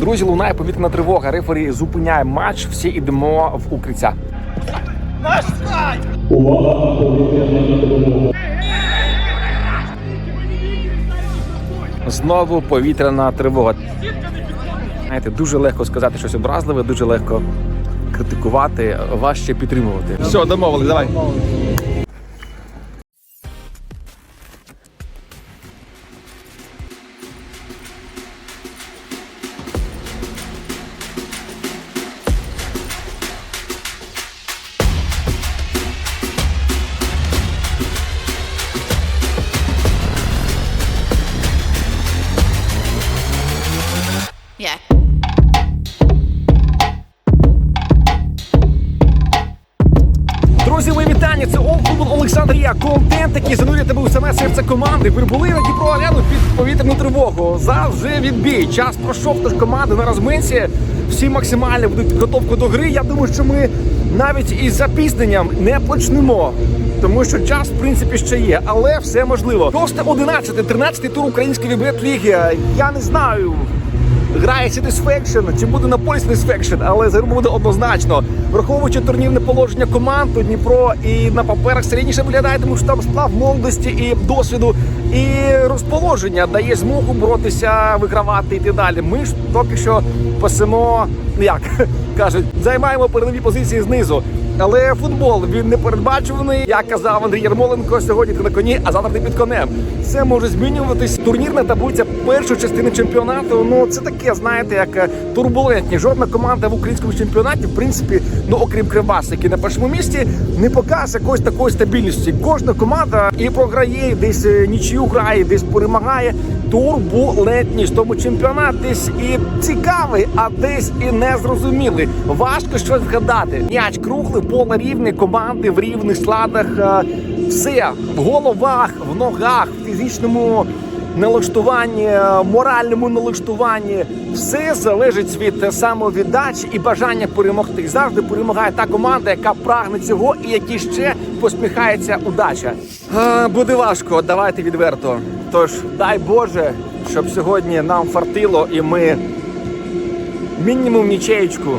Друзі, лунає повітряна тривога. Рефері зупиняє матч. Всі йдемо в укриття. Знову повітряна тривога. Знаєте, дуже легко сказати щось образливе, дуже легко критикувати, важче підтримувати. Все, домовились, давай. Серце команди. Прибули на Дніпро арену під повітряну тривогу. Зараз вже відбій. Час пройшов, тож команди на розминці. Всі максимально будуть підготовку до гри. Я думаю, що ми навіть із запізненням не почнемо. Тому що час, в принципі, ще є, але все можливо. Просто 11 13 тур української вібет. Я не знаю. Грає Satisfaction, чи буде на полі Satisfaction, але за буде однозначно. Враховуючи турнірне положення команд, то Дніпро і на паперах середніше виглядає, тому що там сплав молодості і досвіду, і розположення дає змогу боротися, вигравати і йти далі. Ми ж поки що пасемо, як кажуть, займаємо передові позиції знизу. Але футбол він не передбачуваний. Як казав Андрій Ярмоленко, сьогодні ти на коні, а завтра ти під конем. Це може змінюватись. Турнірна таблиця першої частини чемпіонату. Ну це таке, знаєте, як е, турбулентні. Жодна команда в українському чемпіонаті, в принципі, ну окрім Кривбаса, який на першому місці, не показує якоїсь такої стабільності. Кожна команда і програє, десь е, нічию грає, десь перемагає. Турбулентність. Тому чемпіонат десь і цікавий, а десь і незрозумілий. Важко щось вгадати. М'яч круглий, поле рівне, команди в рівних складах. е, Все в головах, в ногах, в фізичному налаштуванні, е, моральному налаштуванні. Все залежить від е, самовіддачі і бажання перемогти. Завжди перемагає та команда, яка прагне цього і якій ще посміхається удача. А, буде важко, давайте відверто. Тож дай Боже, щоб сьогодні нам фартило і ми мінімум нічеєчку.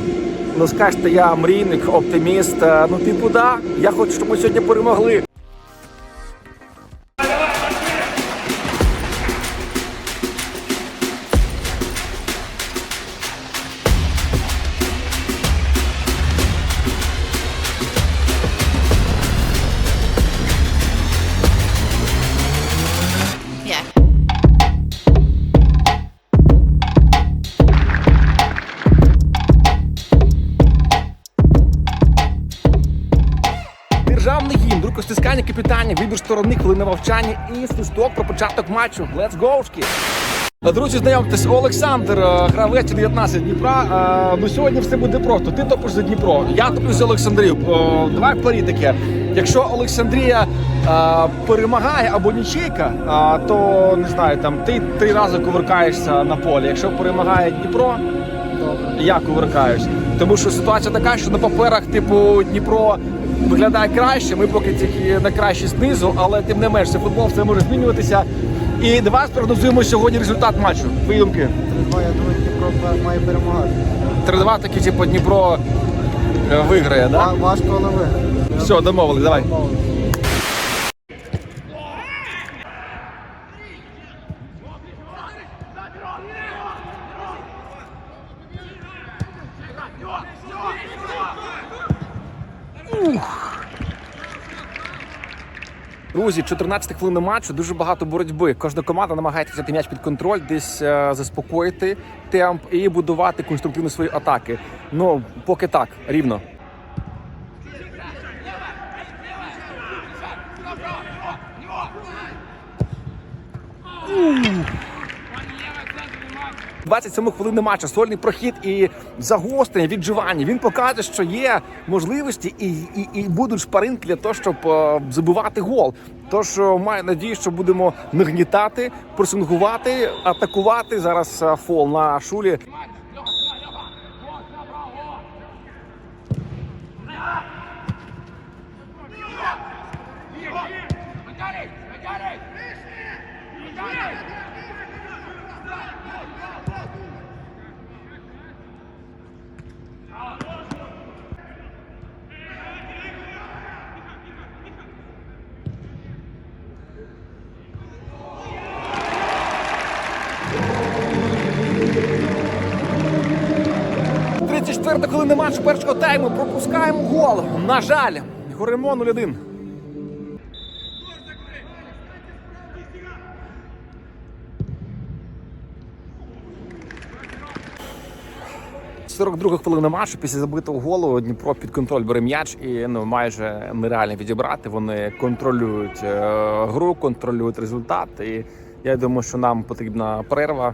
Ну скажете, я мрійник, оптиміст. Е, Ну, типу, да. Я хочу, щоб ми сьогодні перемогли. Хвилина мовчання і свисток про початок матчу. Let's go! шки! Друзі, знайомтесь, Олександр, е, гравець 19 Дніпра. Е, Ну сьогодні все буде просто. Ти топиш за Дніпро, я топлю за Олександрію. Е, Давай парі таке. Якщо Олександрія перемагає або нічейка, е, то не знаю, там ти три рази кувиркаєшся на полі. Якщо перемагає Дніпро, я кувиркаюсь. Тому що ситуація така, що на паперах, типу, Дніпро виглядає краще. Ми поки тільки на краще знизу, але тим не менше футбол все може змінюватися. І давай спрогнозуємо сьогодні результат матчу. Твої думки. 3-2, я думаю, Дніпро має перемагати. 3-2 таки, типу, Дніпро е, виграє, так? да? Важко, але виграє. Все, домовились, давай. Друзі, 14 хвилин матчу, дуже багато боротьби. Кожна команда намагається взяти м'яч під контроль, десь е, заспокоїти темп і будувати конструктивно свої атаки. Ну, поки так, рівно. 27 хвилини матчу, сольний прохід і загострення, відживання. Він показує, що є можливості і, і, і будуть шпаринки для того, щоб е, забивати гол. Тож е, маю надію, що будемо нагнітати, пресингувати, атакувати. Зараз е, фол на шулі. Четверта хвилина матчу першого тайму. Пропускаємо гол. На жаль, горемо 0-1. 42 хвилина матчу після забитого голу Дніпро під контроль бере м'яч і ну майже нереально відібрати. Вони контролюють е, гру, контролюють результат. І я думаю, що нам потрібна перерва,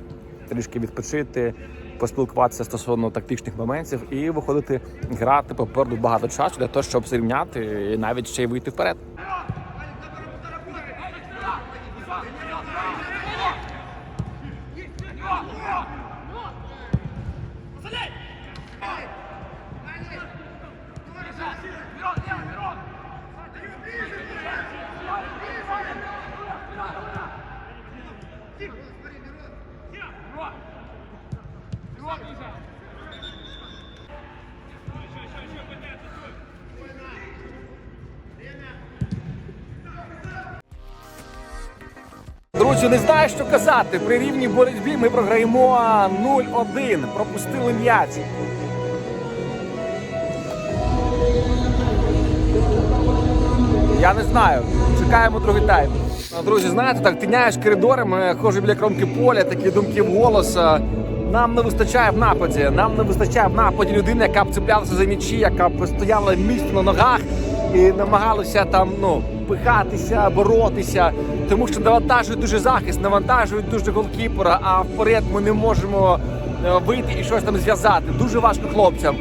трішки відпочити, поспілкуватися стосовно тактичних моментів і виходити грати попереду багато часу для того, щоб зрівняти і навіть ще й вийти вперед. Друзі, не знаю, що казати. При рівній боротьбі ми програємо 0-1. Пропустили м'яч. Я не знаю. Чекаємо другий тайм. Друзі, знаєте, так тиняєш коридорами, ходжу біля кромки поля, такі думки в голос. Нам не вистачає в нападі. Нам не вистачає в нападі людини, яка б цеплялася за м'ячі, яка б стояла міцно на ногах і намагалася там ну пихатися, боротися, тому що навантажують дуже захист, навантажують дуже голкіпера, а вперед ми не можемо е, вийти і щось там зв'язати. Дуже важко хлопцям.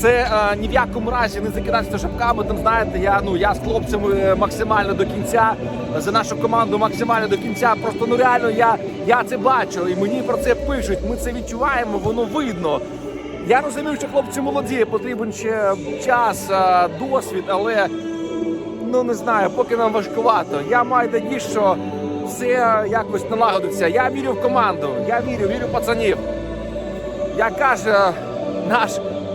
Це е, ні в якому разі не закидатися шапками. Там знаєте, я ну я з хлопцями е, максимально до кінця за нашу команду максимально до кінця. Просто ну реально я, я це бачу, і мені про це пишуть. Ми це відчуваємо, воно видно. Я розумію, що хлопці молоді, потрібен ще час, досвід, але ну не знаю, поки нам важкувато. Я маю надію, що все якось налагодиться. Я вірю в команду, я вірю, вірю в пацанів. Як каже наш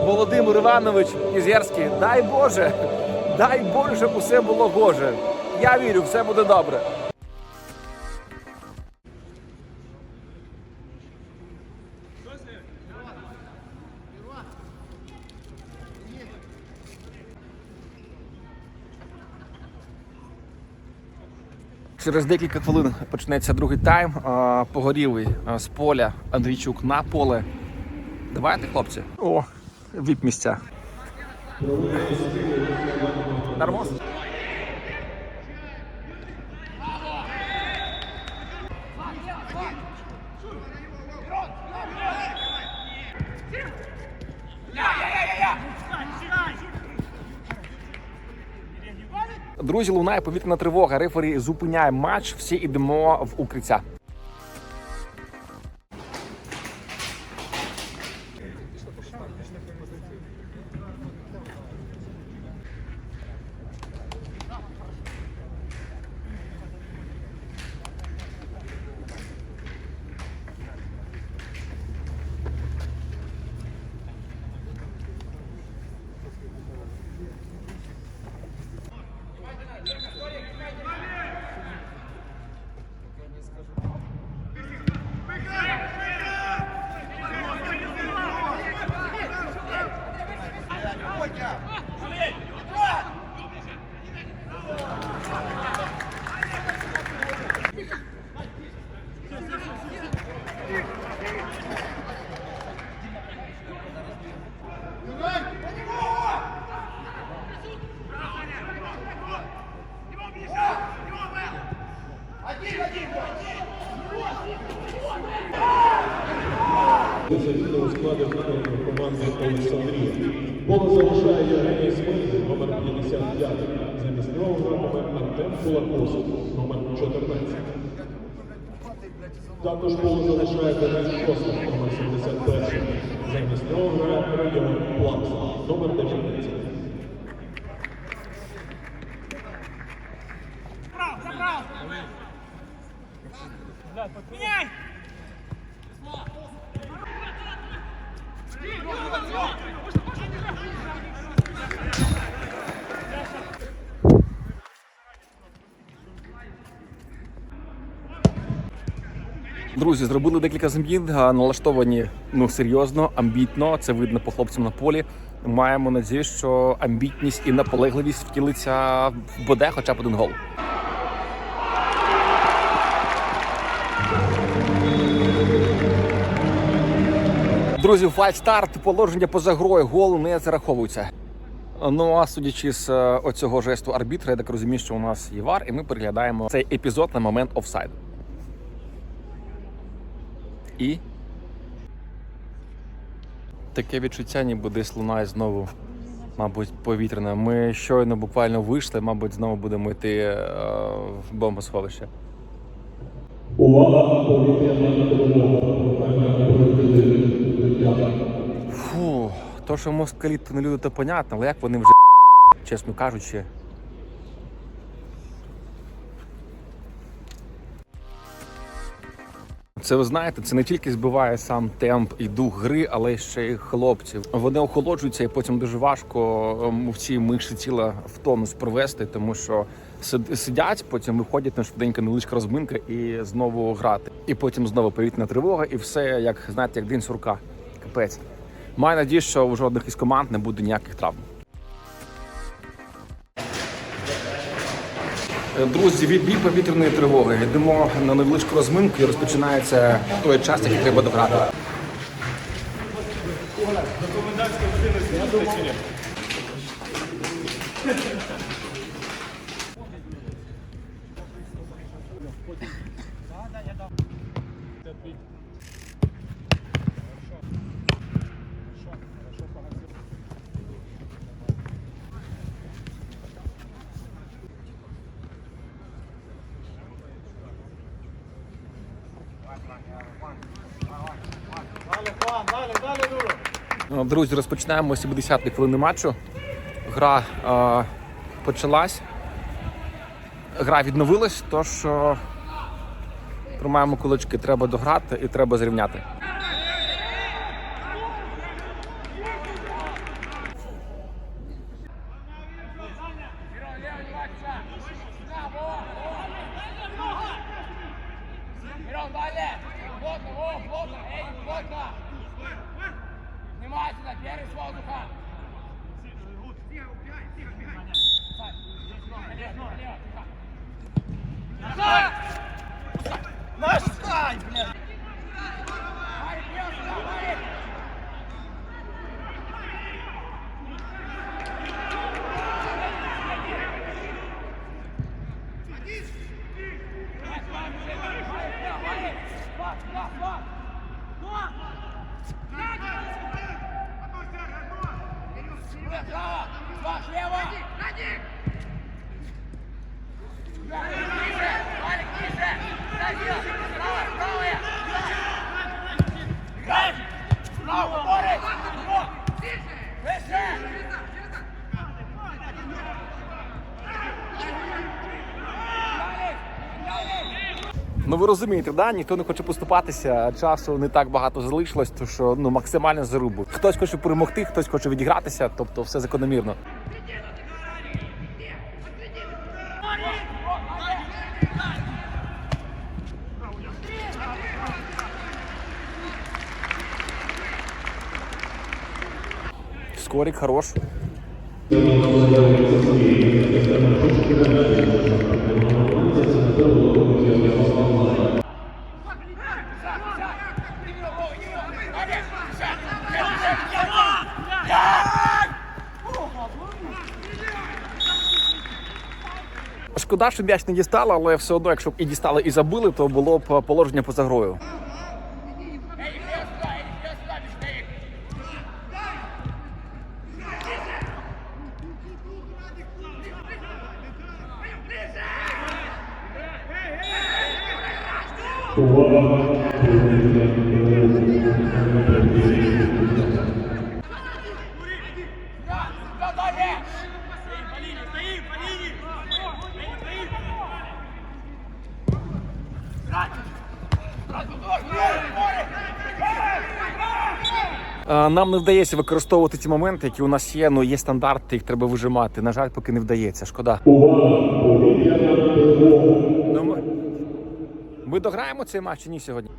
Володимир Іванович Ізерський, дай Боже, дай Боже, щоб усе було Боже. Я вірю, все буде добре. Через декілька хвилин почнеться другий тайм. Погорілий з поля Андрійчук на поле. Давайте, хлопці. О, віп місця. Нормос? Друзі, лунає повітряна тривога. Рефері зупиняє матч. Всі йдемо в укриття. складі виконання команди Олександрія. Поле залишає Євгеній Смит, номер 55. Замість нього гратиме Артем Кулакос, номер 14. Також поле залишає Денис Костов, номер 71. Замість нього грає Євген Плакс, номер 19. Меняй! Друзі, зробили декілька замін, налаштовані ну серйозно, амбітно. Це видно по хлопцям на полі. Маємо надію, що амбітність і наполегливість втілиться в БД хоча б один гол. Друзі, фальстарт, положення поза грою, гол не зараховується. Ну а судячи з е, оцього жесту арбітра, я так розумію, що у нас є вар, і ми переглядаємо цей епізод на момент офсайду. І таке відчуття, ніби десь лунає знову, мабуть, повітряне. Ми щойно буквально вийшли, мабуть, знову будемо йти е, в бомбосховище. Увага, повітряна. Фу, то, що москалі то не люди, то понятно, але як вони вже, чесно кажучи. Це ви знаєте, це не тільки збиває сам темп і дух гри, але ще й хлопців. Вони охолоджуються і потім дуже важко ем, в цій миші тіла в тонус провести, тому що сидять, потім виходять на швиденька невеличка розминка і знову грати. І потім знову повітряна тривога, і все як знаєте, як день сурка. Капець. Маю надію, що у жодних із команд не буде ніяких травм. Друзі, відбій повітряної тривоги. Йдемо на невеличку розминку і розпочинається той час, який треба дограти. Ну, Друзі, розпочинаємо 70-ї хвилини матчу. Гра е, почалась. Гра відновилась, тож е, тримаємо кулачки. Треба дограти і треба зрівняти. Мирон, далее! Плотно, о, плотно, эй, плотно! Внимательно, первый с воздуха! Сань, налево, налево, тихо. Назад! Наш скай, блядь! Право! Два, слева! Ниже! Ну ви розумієте, да? ніхто не хоче поступатися, часу не так багато залишилось, то що ну максимально зарубу. Хтось хоче перемогти, хтось хоче відігратися, тобто все закономірно. Скорик хорош. Шкода, що м'яч не дістала, але все одно, якщо б і дістали і забили, то було б положення поза грою. Эй, вперед сюда, эй, вперед сюда, быстрее! Увага, Нам не вдається використовувати ці моменти, які у нас є. Ну є стандарти, їх треба вижимати. На жаль, поки не вдається. Шкода. Ну, ми, Ми дограємо цей матч чи ні сьогодні?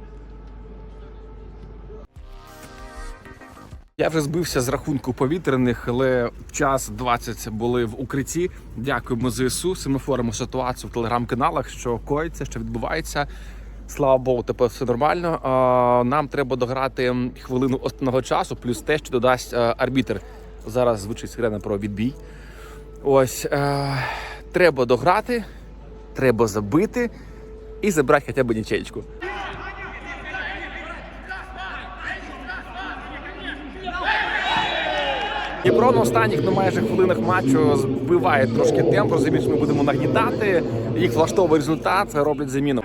Я вже збився з рахунку повітряних, але час 20 були в укритті. Дякуємо ЗСУ. Семафоримо ситуацію в телеграм-каналах, що коїться, що відбувається. Слава Богу, тепер все нормально. Нам треба дограти хвилину основного часу, плюс те, що додасть е, арбітр. Зараз звучить сирена про відбій. Ось е, треба дограти, треба забити і забрати хоча б нічеечку. Дніпро на останніх ну, майже хвилинах матчу збиває трошки темп, розуміють, що ми будемо нагнітати. Їх влаштовує результат, роблять заміну.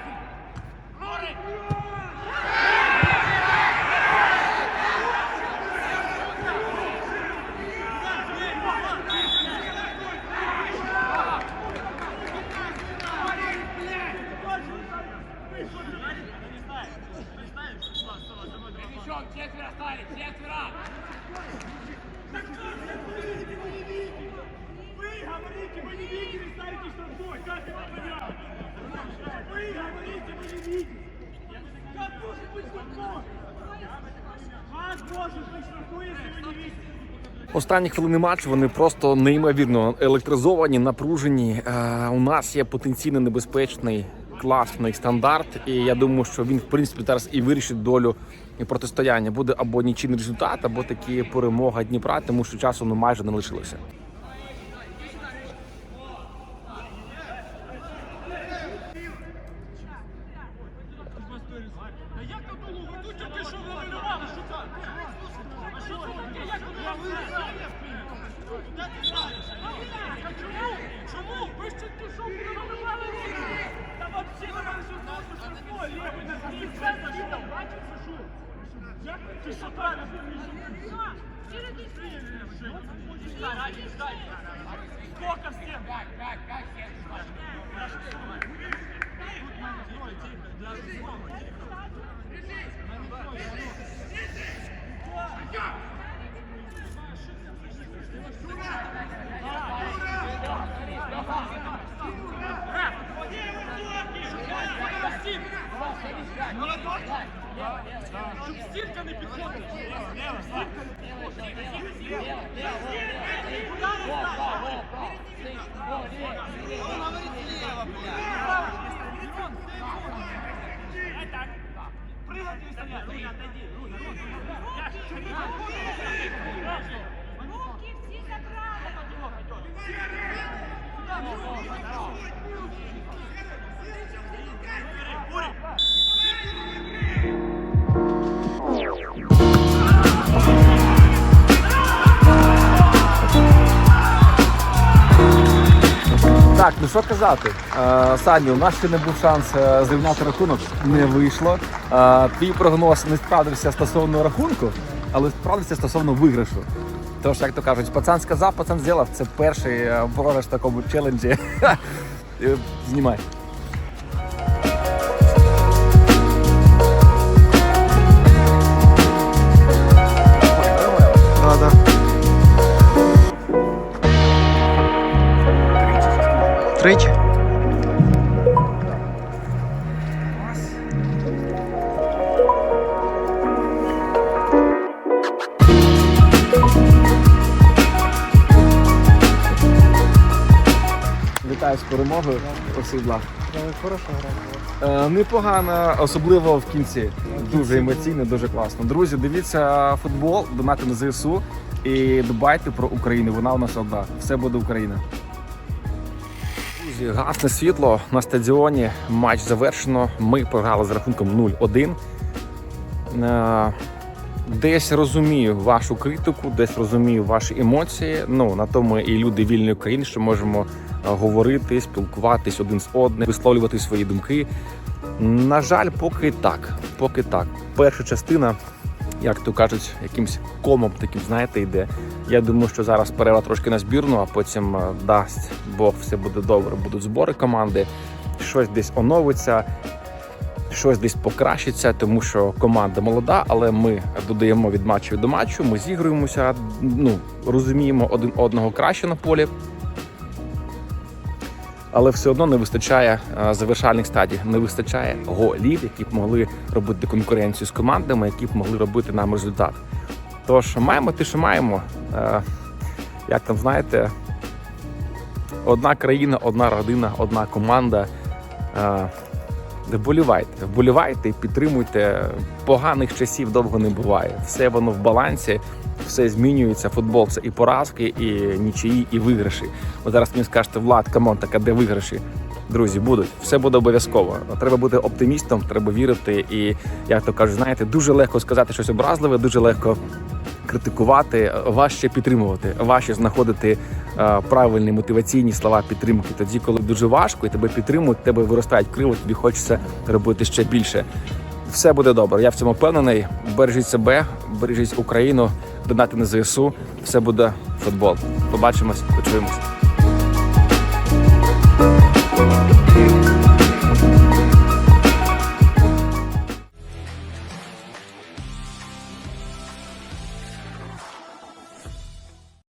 Останні хвилини матчу вони просто неймовірно електризовані, напружені. Е, у нас є потенційно небезпечний класний стандарт, і я думаю, що він в принципі зараз і вирішить долю протистояння. Буде або нічийний результат, або такі перемога Дніпра, тому що часу ну, майже не лишилося. Ради ждать. Сколько всем? Как, как, как всем? Молодой! Щоб стінка не підходила. Прыгать и стоять. Руля, отойди. Руля, Руля. Руки всі забрали. Так, ну що казати, е, Саню, у нас ще не був шанс е, зрівняти рахунок, не вийшло. Е, Твій прогноз не справдився стосовно рахунку, але справдився стосовно виграшу. Тож, як то кажуть, пацан сказав, пацан зробив. Це перший програш в такому челенджі. Знімай. Да, да. Тричі. Вітаю з перемогою. Осібла. Хороша гра. Е, Непогано, особливо в кінці. Дуже емоційно, дуже класно. Друзі, дивіться футбол, донати на ЗСУ і дбайте про Україну. Вона у нас одна. Все буде Україна. Друзі, гасне світло на стадіоні. Матч завершено. Ми програли з рахунком 0-1. Е, Десь розумію вашу критику, десь розумію ваші емоції. Ну на тому і люди вільної України, що можемо е, говорити, спілкуватись один з одним, висловлювати свої думки. На жаль, поки так. Поки так. Перша частина, як то кажуть, якимсь комом таким, знаєте, йде. Я думаю, що зараз перерва трошки на збірну, а потім е, дасть Бог, все буде добре. Будуть збори команди, щось десь оновиться щось десь покращиться, тому що команда молода, але ми додаємо від матчу до матчу. Ми зігруємося, ну розуміємо один одного краще на полі. Але все одно не вистачає е, завершальних стадій, не вистачає голів, які б могли робити конкуренцію з командами, які б могли робити нам результат. Тож маємо те, що маємо. Е, Як там знаєте, одна країна, одна родина, одна команда. Вболівайте, вболівайте підтримуйте. Поганих часів довго не буває. Все воно в балансі, все змінюється. Футбол це і поразки, і нічиї, і виграші. Ви зараз мені скажете, Влад, камон, так а де виграші? Друзі, будуть, все буде обов'язково. Треба бути оптимістом, треба вірити. І як то кажуть, знаєте, дуже легко сказати щось образливе, дуже легко критикувати, важче підтримувати, важче знаходити е, правильні мотиваційні слова підтримки. Тоді, коли дуже важко, і тебе підтримують, тебе виростають криво, тобі хочеться робити ще більше. Все буде добре. Я в цьому впевнений. Бережіть себе, бережіть Україну, донати на ЗСУ. Все буде футбол. Побачимось, почуємось.